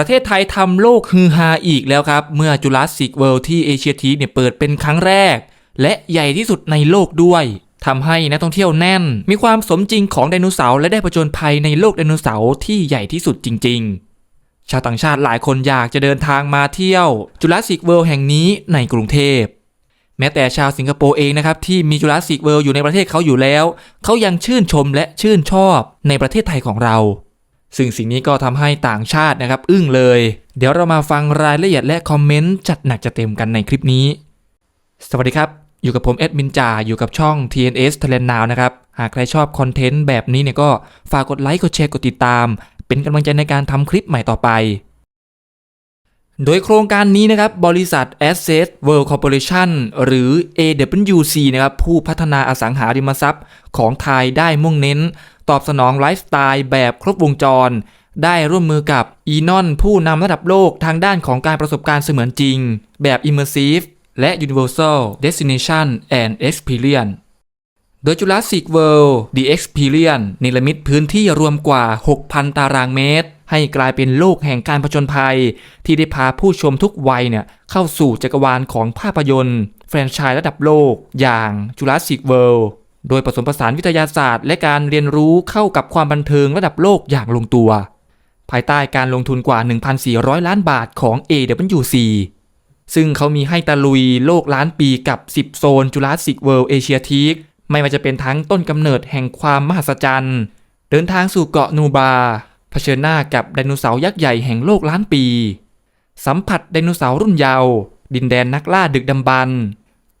ประเทศไทยทำโลกฮือฮาอีกแล้วครับ เมื่อจุล s สิกเวิลด์ที่เอเชียทีเนี่ยเปิดเป็นครั้งแรก และใหญ่ที่สุดในโลกด้วยทำให้นักท่องเที่ยวแน่น มีความสมจริงของไดโนเสาร์และได้ผจญภัยในโลกไดโนเสาร์ที่ใหญ่ที่สุดจริง ๆ ชาวต่างชาติหลายคนอยากจะเดินทางมาเที่ยวจุล s สิกเวิลด์แห่งนี้ในกรุงเทพแม้แต่ชาวสิงคโปร์เองนะครับ ที่มีจุล s สิกเวิลด์อยู่ในประเทศเขาอยู่แล้ว เขายังชื่นชมและชื่นชอบในประเทศไทยของเรา ซึ่งสิ่งนี้ก็ทำให้ต่างชาตินะครับ อึ้งเลย เดี๋ยวเรามาฟังรายละเอียดและคอมเมนต์จัดหนักจัดเต็มกันในคลิปนี้ สวัสดีครับ อยู่กับผมเอ็ดมินจ่าอยู่กับช่อง TNS Talent Now นะครับ หากใครชอบคอนเทนต์แบบนี้เนี่ยก็ฝากกดไลค์กดแชร์กดติดตาม เป็นกำลังใจในการทำคลิปใหม่ต่อไปโดยโครงการนี้นะครับ บริษัท Asset World Corporation หรือ AWC นะครับ ผู้พัฒนาอสังหาริมทรัพย์ของไทยได้มุ่งเน้น ตอบสนองไลฟ์สไตล์แบบครบวงจร ได้ร่วมมือกับ e n o n ผู้นำระดับโลกทางด้านของการประสบการณ์เสมือนจริง แบบ Immersive และ Universal Destination and Experience โดย Jurassic World The Experience นิรมิตพื้นที่รวมกว่า 6,000 ตารางเมตร ให้กลายเป็นโลกแห่งการผจญภัย ที่ได้พาผู้ชมทุกวัยเนี่ยเข้าสู่จักรวาลของภาพยนตร์ แฟรนไชส์ระดับโลกอย่าง Jurassic World โดยผสมผสานวิทยาศาสตร์ และการเรียนรู้เข้ากับความบันเทิงระดับโลกอย่างลงตัว ภายใต้การลงทุนกว่า 1,400 ล้านบาทของ AWC ซึ่งเขามีให้ตะลุยโลกล้านปีกับ 10 โซน Jurassic World Asia t e a ไม่ว่าจะเป็นทั้งต้นกำเนิดแห่งความมหัศจรรย์ เดินทางสู่เกาะนูบา เผชิญหน้ากับไดโนเสาร์ยักษ์ใหญ่แห่งโลกล้านปี สัมผัสไดโนเสาร์รุ่นเยาว์ดินแดนนักล่าดึกดำบรร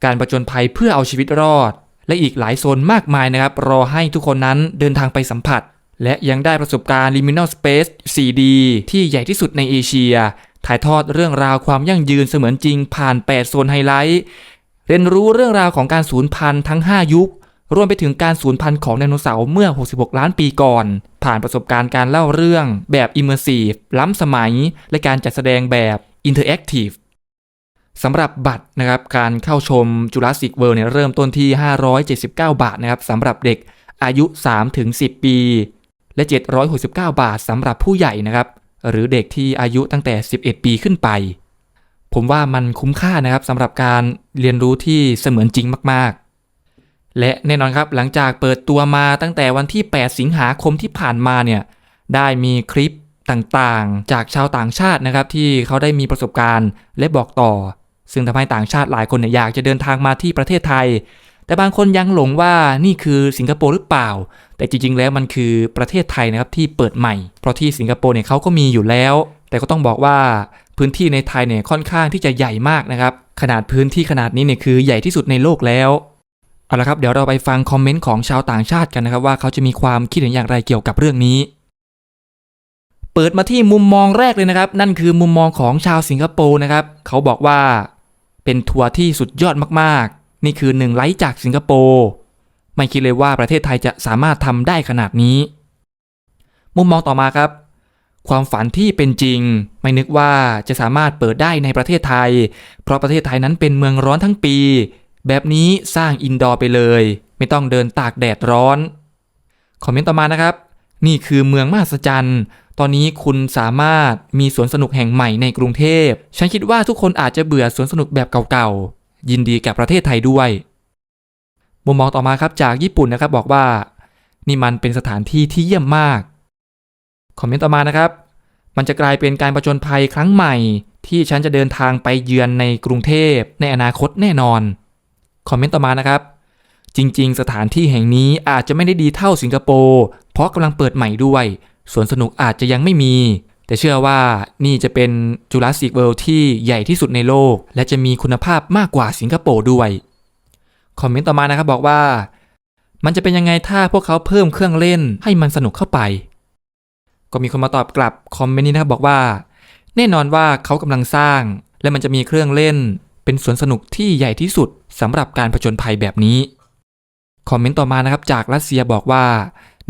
การประจนภัยเพื่อเอาชีวิตรอด และอีกหลายโซนมากมายนะครับ รอให้ทุกคนนั้นเดินทางไปสัมผัส และยังได้ประสบการณ์ Liminal Space 4D ที่ใหญ่ที่สุดในเอเชีย ถ่ายทอดเรื่องราวความยั่งยืนเสมือนจริงผ่าน 8 โซนไฮไลท์เรียนรู้เรื่องราวของการสูญพันธุ์ทั้ง 5 ยุค รวมไปถึงการสูญพันธุ์ของไดโนเสาร์เมื่อ 66 ล้านปีก่อน ผ่านประสบการณ์การเล่าเรื่องแบบ Immersive ล้ำสมัย และการจัดแสดงแบบ Interactive สำหรับบัตรนะครับการเข้าชม Jurassic World เนี่ยเริ่มต้นที่ 579 บาทนะครับสำหรับเด็กอายุ 3-10 ปี และ 769 บาทสำหรับผู้ใหญ่นะครับหรือเด็กที่อายุตั้งแต่ 11 ปีขึ้นไป ผมว่ามันคุ้มค่านะครับสำหรับการเรียนรู้ที่เสมือนจริงมากๆ และแน่นอนครับหลังจากเปิดตัวมาตั้งแต่วันที่ 8 สิงหาคมที่ผ่านมาเนี่ยได้มีคลิปต่างๆ จากชาวต่างชาตินะครับที่เขาได้มีประสบการณ์และบอกต่อ ซึ่งทำให้ต่างชาติหลายคนเนี่ยอยากจะเดินทางมาที่ประเทศไทย แต่บางคนยังหลงว่านี่คือสิงคโปร์หรือเปล่า แต่จริงๆ แล้วมันคือประเทศไทยนะครับที่เปิดใหม่ เพราะที่สิงคโปร์เนี่ยเขาก็มีอยู่แล้ว แต่ก็ต้องบอกว่าพื้นที่ในไทยเนี่ยค่อนข้างที่จะใหญ่มากนะครับ ขนาดพื้นที่ขนาดนี้เนี่ยคือใหญ่ที่สุดในโลกแล้วเอาละครับเดี๋ยวเราไปฟังคอมเมนต์ของชาวต่างชาติกันนะครับว่าเขาจะมีความคิดเห็นอย่างไรเกี่ยวกับเรื่องนี้ เปิดมาที่มุมมองแรกเลยนะครับ นั่นคือมุมมองของชาวสิงคโปร์นะครับ เขาบอกว่า เป็นทัวร์ที่สุดยอดมากๆ นี่คือหนึ่งไลค์จากสิงคโปร์ ไม่คิดเลยว่าประเทศไทยจะสามารถทำได้ขนาดนี้ มุมมองต่อมาครับ ความฝันที่เป็นจริง ไม่นึกว่าจะสามารถเปิดได้ในประเทศไทย เพราะประเทศไทยนั้นเป็นเมืองร้อนทั้งปี แบบนี้สร้างอินดอร์ไปเลย ไม่ต้องเดินตากแดดร้อน คอมเมนต์ต่อมานะครับ นี่คือเมืองมหัศจรรย์ ตอนนี้คุณสามารถมีสวนสนุกแห่งใหม่ในกรุงเทพ ฉันคิดว่าทุกคนอาจจะเบื่อสวนสนุกแบบเก่าๆ ยินดีกับประเทศไทยด้วย มุมมองต่อมาครับจากญี่ปุ่นนะครับบอกว่า นี่มันเป็นสถานที่ที่เยี่ยมมาก คอมเมนต์ต่อมานะครับ มันจะกลายเป็นการประจนภัยครั้งใหม่ ที่ฉันจะเดินทางไปเยือนในกรุงเทพในอนาคตแน่นอน คอมเมนต์ต่อมานะครับจริง ๆ สถานที่แห่งนี้อาจจะไม่ได้ดีเท่าสิงคโปร์เพราะกำลังเปิดใหม่ด้วย สวนสนุกอาจจะยังไม่มี แต่เชื่อว่านี่จะเป็นจูราสสิกเวิลด์ที่ใหญ่ที่สุดในโลก และจะมีคุณภาพมากกว่าสิงคโปร์ด้วย คอมเมนต์ต่อมานะครับบอกว่า มันจะเป็นยังไงถ้าพวกเขาเพิ่มเครื่องเล่นให้มันสนุกเข้าไป ก็มีคนมาตอบกลับคอมเมนต์นี้นะครับบอกว่า แน่นอนว่าเขากำลังสร้าง และมันจะมีเครื่องเล่น เป็นสวนสนุกที่ใหญ่ที่สุดสำหรับการผจญภัยแบบนี้คอมเมนต์ต่อมานะครับจากรัสเซียบอกว่า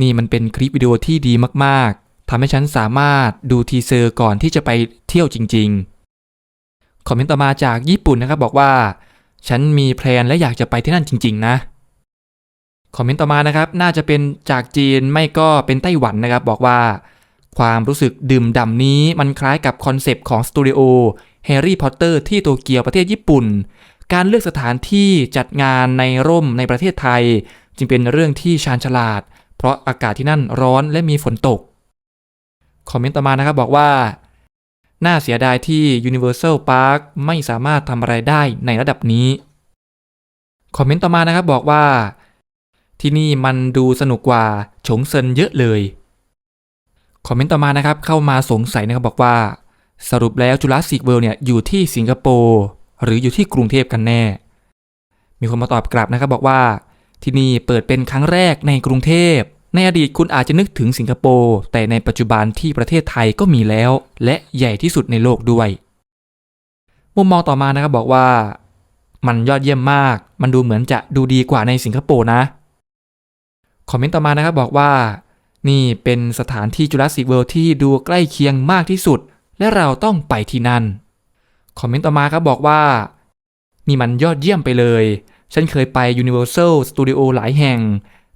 นี่มันเป็นคลิปวิดีโอที่ดีมากๆทำให้ฉันสามารถดูทีเซอร์ก่อนที่จะไปเที่ยวจริง ๆ คอมเมนต์ต่อมาจากญี่ปุ่นนะครับบอกว่า ฉันมีแพลนและอยากจะไปที่นั่นจริง ๆ นะ คอมเมนต์ต่อมานะครับน่าจะเป็นจากจีนไม่ก็เป็นไต้หวันนะครับบอกว่า ความรู้สึกดื่มด่ำนี้มันคล้ายกับคอนเซปต์ของสตูดิโอแฮร์รี่พอตเตอร์ที่โตเกียวประเทศญี่ปุ่น การเลือกสถานที่จัดงานในร่มในประเทศไทย จึงเป็นเรื่องที่ชาญฉลาด เพราะอากาศที่นั่นร้อนและมีฝนตก คอมเมนต์ต่อมานะครับบอกว่า น่าเสียดายที่ Universal Park ไม่สามารถทำอะไรได้ในระดับนี้ คอมเมนต์ต่อมานะครับบอกว่า ที่นี่มันดูสนุกกว่าฉงเซินเยอะเลย คอมเมนต์ต่อมานะครับเข้ามาสงสัยนะครับบอกว่า สรุปแล้วจุลศิกเวิลด์เนี่ยอยู่ที่สิงคโปร์หรืออยู่ที่กรุงเทพกันแน่ มีคนมาตอบกลับนะครับบอกว่า ที่นี่เปิดเป็นครั้งแรกในกรุงเทพ ในอดีตคุณอาจจะนึกถึงสิงคโปร์แต่ในปัจจุบันที่ประเทศไทยก็มีแล้ว และใหญ่ที่สุดในโลกด้วยมุมมองต่อมานะครับบอกว่า มันยอดเยี่ยมมาก มันดูเหมือนจะดูดีกว่าในสิงคโปร์นะคอมเมนต์ต่อมานะครับบอกว่า นี่เป็นสถานที่จุลศิกเวิลด์ที่ดูใกล้เคียงมากที่สุด และเราต้องไปที่นั่นคอมเมนต์ต่อมาครับบอกว่า นี่มันยอดเยี่ยมไปเลย ฉันเคยไป Universal Studio หลายแห่ง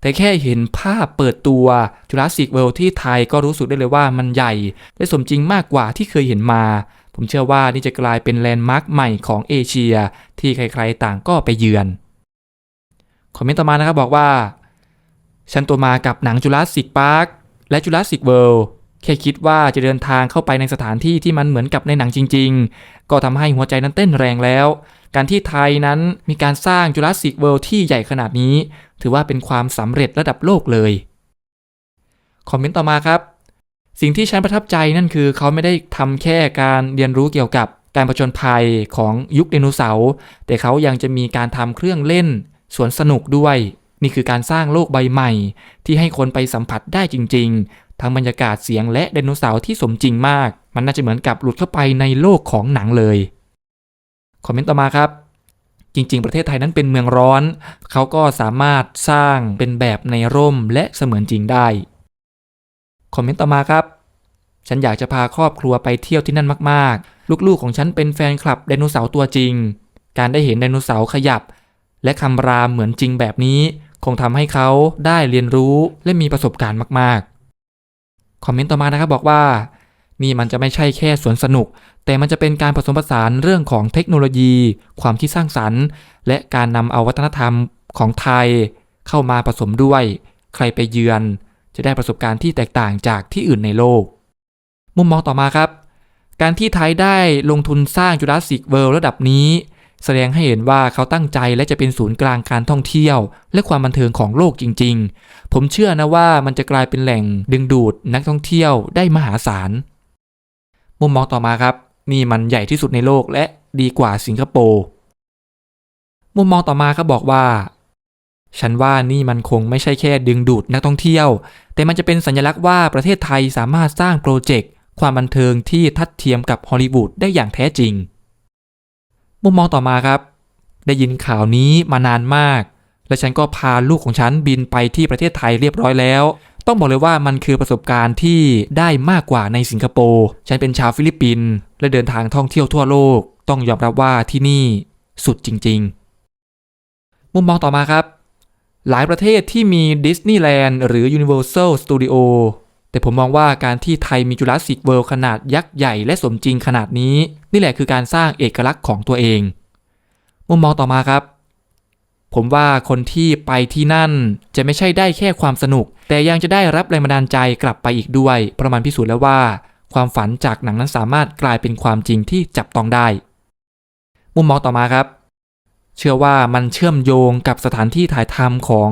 แต่แค่เห็นภาพเปิดตัว Jurassic World ที่ไทยก็รู้สึกได้เลยว่ามันใหญ่ และสมจริงมากกว่าที่เคยเห็นมา ผมเชื่อว่านี่จะกลายเป็นแลนด์มาร์คใหม่ของเอเชีย ที่ใครๆต่างก็ไปเยือน คอมเมนต์ต่อมานะครับบอกว่า ฉันตัวมากับหนัง Jurassic Park และ Jurassic World แค่คิดว่าจะเดินทางเข้าไปในสถานที่ที่มันเหมือนกับในหนังจริง ๆ ก็ทำให้หัวใจนั้นเต้นแรงแล้ว การที่ไทยนั้นมีการสร้าง Jurassic World ที่ใหญ่ขนาดนี้ ถือว่าเป็นความสำเร็จระดับโลกเลย คอมเมนต์ต่อมาครับ สิ่งที่ฉันประทับใจนั่นคือเขาไม่ได้ทำแค่การเรียนรู้เกี่ยวกับการประจนภัยของยุคไดโนเสาร์แต่เขายังจะมีการทำเครื่องเล่นสวนสนุกด้วย นี่คือการสร้างโลกใบใหม่ ที่ให้คนไปสัมผัสได้จริง ๆ ทั้งบรรยากาศเสียงและไดโนเสาร์ที่สมจริงมาก มันน่าจะเหมือนกับหลุดเข้าไปในโลกของหนังเลย คอมเมนต์ต่อมาครับ จริง ๆ ประเทศไทยนั้นเป็นเมืองร้อน เขาก็สามารถสร้างเป็นแบบในร่มและเสมือนจริงได้ คอมเมนต์ต่อมาครับ ฉันอยากจะพาครอบครัวไปเที่ยวที่นั่นมากๆ ลูกๆของฉันเป็นแฟนคลับไดโนเสาร์ตัวจริง การได้เห็นไดโนเสาร์ขยับ และคำรามเหมือนจริงแบบนี้ คงทำให้เขาได้เรียนรู้และมีประสบการณ์มากๆ คอมเมนต์ต่อมานะครับบอกว่า นี่มันจะไม่ใช่แค่สวนสนุก แต่มันจะเป็นการผสมผสานเรื่องของเทคโนโลยี ความคิดสร้างสรรค์ และการนำเอาวัฒนธรรมของไทย เข้ามาผสมด้วย ใครไปเยือน จะได้ประสบการณ์ที่แตกต่างจากที่อื่นในโลก มุมมองต่อมาครับ การที่ไทยได้ลงทุนสร้างจุลศิกเวิลด์ระดับนี้ แสดงให้เห็นว่าเขาตั้งใจและจะเป็นศูนย์กลางการท่องเที่ยว และความบันเทิงของโลกจริง ๆ ผมเชื่อนะว่ามันจะกลายเป็นแหล่งดึงดูดนักท่องเที่ยวได้มหาศาล มุมมองต่อมาครับ นี่มันใหญ่ที่สุดในโลกและดีกว่าสิงคโปร์มุมมองต่อมาครับบอกว่า ฉันว่านี่มันคงไม่ใช่แค่ดึงดูดนักท่องเที่ยว แต่มันจะเป็นสัญลักษณ์ว่าประเทศไทยสามารถสร้างโปรเจกต์ความบันเทิงที่ทัดเทียมกับฮอลลีวูดได้อย่างแท้จริง มุมมองต่อมาครับ ได้ยินข่าวนี้มานานมาก และฉันก็พาลูกของฉันบินไปที่ประเทศไทยเรียบร้อยแล้ว ต้องบอกเลยว่ามันคือประสบการณ์ที่ได้มากกว่าในสิงคโปร์ฉันเป็นชาวฟิลิปปินส์และเดินทางท่องเที่ยวทั่วโลก ต้องยอมรับว่าที่นี่สุดจริง ๆ มุมมองต่อมาครับ หลายประเทศที่มีดิสนีย์แลนด์หรือ Universal Studio แต่ผมมองว่าการที่ไทยมีจุลศิกเวิลด์ขนาดยักษ์ใหญ่และสมจริงขนาดนี้ นี่แหละคือการสร้างเอกลักษณ์ของตัวเอง มุมมองต่อมาครับ ผมว่าคนที่ไปที่นั่นจะไม่ใช่ได้แค่ความสนุก แต่ยังจะได้รับแรงบันดาลใจกลับไปอีกด้วยประมาณพิสูจน์แล้วว่า ความฝันจากหนังนั้นสามารถกลายเป็นความจริงที่จับต้องได้ มุมมองต่อมาครับ เชื่อว่ามันเชื่อมโยงกับสถานที่ถ่ายทำของ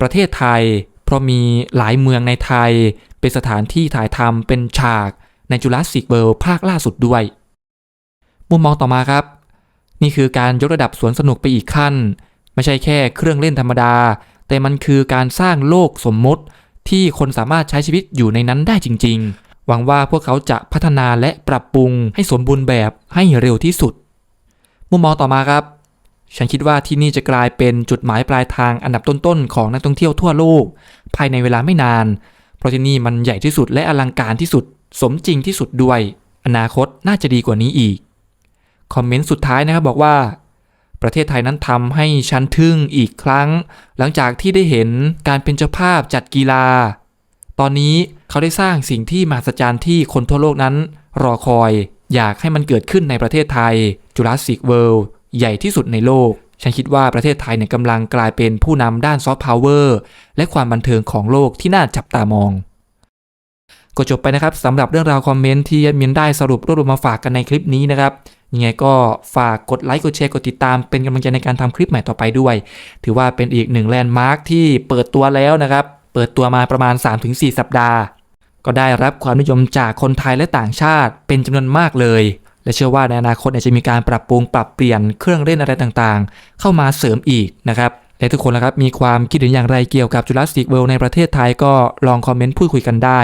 ประเทศไทย เพราะมีหลายเมืองในไทย เป็นสถานที่ถ่ายทำเป็นฉากในจุลศิกเวิลภาคล่าสุดด้วย มุมมองต่อมาครับ นี่คือการยกระดับสวนสนุกไปอีกขั้น ไม่ใช่แค่เครื่องเล่นธรรมดา แต่มันคือการสร้างโลกสมมติ ที่คนสามารถใช้ชีวิตอยู่ในนั้นได้จริง ๆ หวังว่าพวกเขาจะพัฒนาและปรับปรุงให้สมบูรณ์แบบให้เร็วที่สุด มุมมองต่อมาครับ ฉันคิดว่าที่นี่จะกลายเป็นจุดหมายปลายทางอันดับต้นๆของนักท่องเที่ยวทั่วโลก ภายในเวลาไม่นาน เพราะที่นี่มันใหญ่ที่สุดและอลังการที่สุด สมจริงที่สุดด้วย อนาคตน่าจะดีกว่านี้อีกคอมเมนต์สุดท้ายนะครับบอกว่า ประเทศไทยนั้นทำให้ฉันทึ่งอีกครั้ง หลังจากที่ได้เห็นการเป็นเจ้าภาพจัดกีฬา ตอนนี้เขาได้สร้างสิ่งที่มหัศจรรย์ที่คนทั่วโลกนั้น รอคอย อยากให้มันเกิดขึ้นในประเทศไทย Jurassic World ใหญ่ที่สุดในโลก ฉันคิดว่าประเทศไทยเนี่ยกำลังกลายเป็นผู้นำด้านซอฟต์พาวเวอร์และความบันเทิงของโลกที่น่าจับตามอง ก็จบไปนะครับสำหรับเรื่องราวคอมเมนต์ที่แอดมินได้สรุปรวบรวมมาฝากกันในคลิปนี้นะครับ ยังไงก็ฝากกดไลค์กดแชร์กดติดตามเป็นกำลังใจในการทำคลิปใหม่ต่อไปด้วย ถือว่าเป็นอีกหนึ่งแลนด์มาร์คที่เปิดตัวแล้วนะครับ เปิดตัวมาประมาณ 3-4 สัปดาห์ ก็ได้รับความนิยมจากคนไทยและต่างชาติเป็นจำนวนมากเลย และเชื่อว่าในอนาคตจะมีการปรับปรุงปรับเปลี่ยนเครื่องเล่นอะไรต่างๆ เข้ามาเสริมอีกนะครับและทุกคนละครับมีความคิดเห็นอย่างไรเกี่ยวกับ Jurassic World ในประเทศไทยก็ลองคอมเมนต์พูดคุยกันได้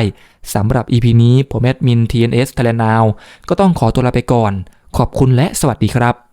สำหรับ EP นี้ผมแอดมิน TNS Thailand Now ก็ต้องขอตัวลาไปก่อน ขอบคุณและสวัสดีครับ